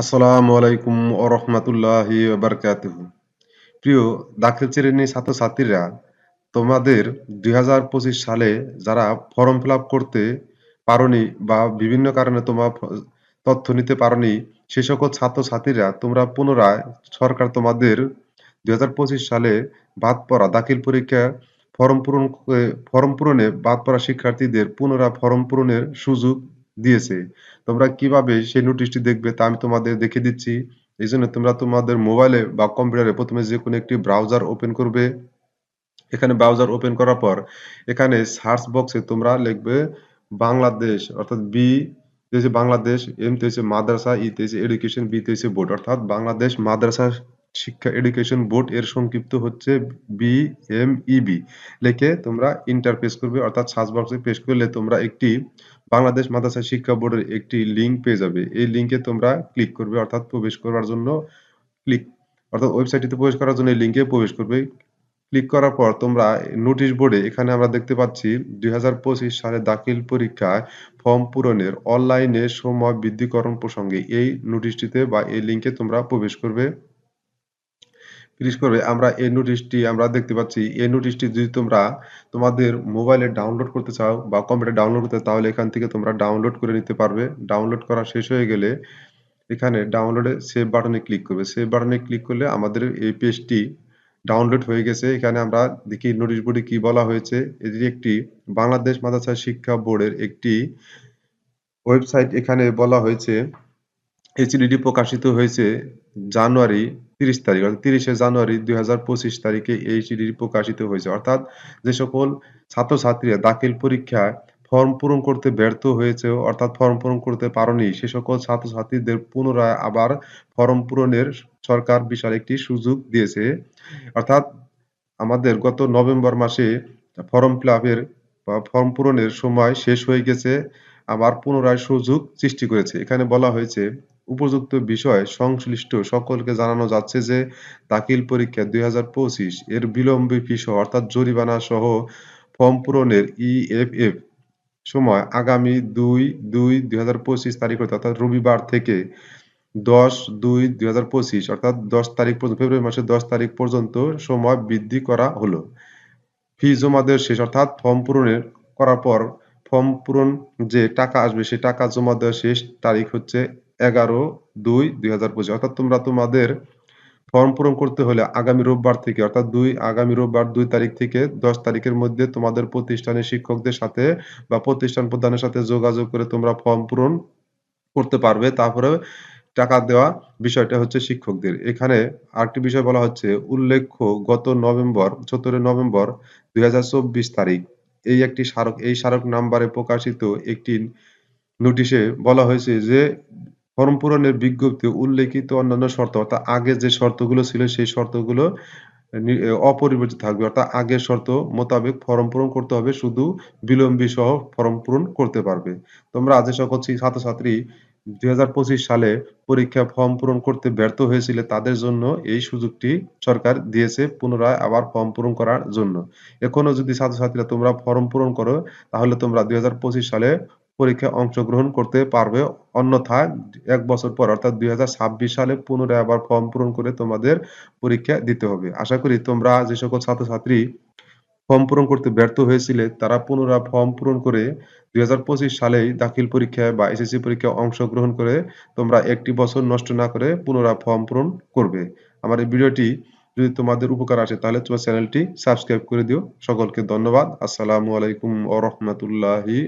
আসসালামু আলাইকুম ও রহমতুল্লাহি প্রিয় দাখিল শ্রেণির ছাত্রছাত্রীরা, তোমাদের দুই হাজার পঁচিশ সালে যারা ফর্ম ফিল করতে পারোনি বা বিভিন্ন কারণে তোমার তথ্য নিতে পারোনি, সে সকল ছাত্রছাত্রীরা তোমরা পুনরায় সরকার তোমাদের দুই হাজার পঁচিশ সালে বাদ পড়া দাখিল পরীক্ষা ফর্ম পূরণ ফর্ম পূরণে বাদ পড়া শিক্ষার্থীদের পুনরায় ফর্ম পূরণের সুযোগ দিয়েছে। তোমরা কীভাবে সেই নোটিশটি দেখবে তা আমি তোমাদের দেখে দিচ্ছি। এই জন্য তোমরা তোমাদের মোবাইলে বা কম্পিউটারে প্রথমে যে কোনো একটি ব্রাউজার ওপেন করবে। এখানে ব্রাউজার ওপেন করার পর এখানে সার্চ বক্সে তোমরা লিখবে বাংলাদেশ, অর্থাৎ বি বাংলাদেশ এম তে হচ্ছে মাদ্রাসা ই তে হচ্ছে এডুকেশন বি তে হচ্ছে বোর্ড অর্থাৎ বাংলাদেশ মাদ্রাসা শিক্ষা এডুকেশন বোর্ড এর সংক্ষিপ্ত হচ্ছে বিএমইবি লিখে তোমরা ইন্টার পেজ করবে, অর্থাৎ সার্চ বক্সে পেশ করলে তোমরা একটি বাংলাদেশ মাদ্রাসা শিক্ষা বোর্ডের একটি লিঙ্ক পেয়ে যাবে। এই লিঙ্কে তোমরা ক্লিক করবে, অর্থাৎ প্রবেশ করার জন্য ক্লিক অর্থাৎ ওয়েবসাইটটিতে প্রবেশ করার জন্য এই লিঙ্কে প্রবেশ করবে। ক্লিক করার পর তোমরা নোটিশ বোর্ডে এখানে আমরা দেখতে পাচ্ছি দুই সালে দাখিল পরীক্ষায় ফর্ম পূরণের অনলাইনে সময় বৃদ্ধিকরণ প্রসঙ্গে এই নোটিশটিতে বা এই লিঙ্কে তোমরা প্রবেশ করবে। ক্লিক করবে, আমরা এই নোটিশটি আমরা দেখতে পাচ্ছি, এই নোটিশটি যদি তোমরা তোমাদের মোবাইলে ডাউনলোড করতে চাও বা কম্পিউটার ডাউনলোড করতে তাহলে এখান থেকে তোমরা ডাউনলোড করে নিতে পারবে। ডাউনলোড করা শেষ হয়ে গেলে এখানে ডাউনলোডে সেভ বাটনে ক্লিক করবে। সেভ বাটনে ক্লিক করলে আমাদের এই পেজটি ডাউনলোড হয়ে গেছে। এখানে আমরা দেখি নোটিশ বোর্ডে কি বলা হয়েছে। এটি একটি বাংলাদেশ মাদ্রাসা শিক্ষা বোর্ডের একটি ওয়েবসাইট এখানে বলা হয়েছে এইচডিডি প্রকাশিত হয়েছে জানুয়ারি তিরিশ তারিখ অর্থাৎ তিরিশে জানুয়ারি দুই তারিখে এইচডিডি প্রকাশিত হয়েছে। অর্থাৎ যে সকল ছাত্রছাত্রীরা দাখিল পরীক্ষায় ফর্ম পূরণ করতে ব্যর্থ হয়েছে, অর্থাৎ ফর্ম পূরণ করতে পারোনি, সে সকল ছাত্রছাত্রীদের পুনরায় আবার ফর্ম পূরণের সরকার বিশাল একটি সুযোগ দিয়েছে। অর্থাৎ আমাদের গত নভেম্বর মাসে ফর্ম ফিল বা ফর্ম পূরণের সময় শেষ হয়ে গেছে, আবার পুনরায় সুযোগ সৃষ্টি করেছে। এখানে বলা হয়েছে উপযুক্ত বিষয় সংশ্লিষ্ট সকলকে জানানো যাচ্ছে যে দাখিল পরীক্ষা দুই হাজার পঁচিশ এর বিলম্বে ফি সহ অর্থাৎ জরিমানা সহ ফর্ম পূরণের ইএফএফ সময় আগামী দুই দুই দুই হাজার পঁচিশ তারিখ অর্থাৎ রবিবার থেকে দশ দুই দুই হাজার পঁচিশ, অর্থাৎ দশ তারিখ পর্যন্ত, ফেব্রুয়ারি মাসের দশ তারিখ পর্যন্ত সময় বৃদ্ধি করা হলো। ফি জমা দেওয়ার শেষ, অর্থাৎ ফর্ম পূরণের করার পর ফর্ম পূরণ যে টাকা আসবে, সে টাকা জমা দেওয়ার শেষ তারিখ হচ্ছে এগারো দুই দুই হাজার পঁচিশ। অর্থাৎ তোমরা তোমাদের ফর্ম পূরণ করতে হলে আগামী রোববার থেকে, অর্থাৎ দুই, আগামী রোববার দুই তারিখ থেকে দশ তারিখের মধ্যে তোমাদের প্রতিষ্ঠানের শিক্ষকদের সাথে বা প্রতিষ্ঠান প্রধানের সাথে যোগাযোগ করে তোমরা ফর্ম পূরণ করতে পারবে। তারপরে টাকা দেওয়া বিষয়টা হচ্ছে শিক্ষকদের। এখানে আরেকটি বিষয় বলা হচ্ছে, উল্লেখ্য গত নভেম্বর সতেরো নভেম্বর দুই হাজার চব্বিশ তারিখ এই একটি স্মারক, এই স্মারক নাম্বারে প্রকাশিত একটি নোটিশে বলা হয়েছে যে ফর্ম পূরণের বিজ্ঞপ্তি উল্লেখিত অন্যান্য শর্ত, অর্থাৎ আগে যে শর্তগুলো ছিল সেই শর্তগুলো অপরিবর্তিত থাকবে। অর্থাৎ আগের শর্ত মোতাবেক ফর্ম পূরণ করতে হবে, শুধু বিলম্বী সহ ফর্ম পূরণ করতে পারবে। তোমরা যে সকল ছাত্রছাত্রী দুই হাজার পঁচিশ সালে পরীক্ষা ফর্ম পূরণ করতে ব্যর্থ হয়েছিল, তাদের জন্য এই সুযোগটি সরকার দিয়েছে পুনরায় আবার ফর্ম পূরণ করার জন্য। এখনও যদি ছাত্রছাত্রীরা তোমরা ফর্ম পূরণ করো, তাহলে তোমরা দুই হাজার পঁচিশ সালে পরীক্ষায় অংশগ্রহণ করতে পারবে অন্যথায় এক বছর পর, অর্থাৎ দুই হাজার ছাব্বিশ সালে পুনরায় আবার ফর্ম পূরণ করে তোমাদের পরীক্ষা দিতে হবে। আশা করি তোমরা যে সকল ছাত্রছাত্রী ফর্ম পূরণ করতে ব্যর্থ হয়েছিলে, তারা পুনরায় ফর্ম পূরণ করে দুই সালেই দাখিল পরীক্ষায় বা এসএসসি পরীক্ষায় অংশগ্রহণ করে তোমরা একটি বছর নষ্ট না করে পুনরায় ফর্ম পূরণ করবে। আমার এই ভিডিওটি যদি তোমাদের উপকার আসে, তাহলে তোমার চ্যানেলটি সাবস্ক্রাইব করে দিও। সকলকে ধন্যবাদ। আসসালামু আলাইকুম ওয়া রাহমাতুল্লাহি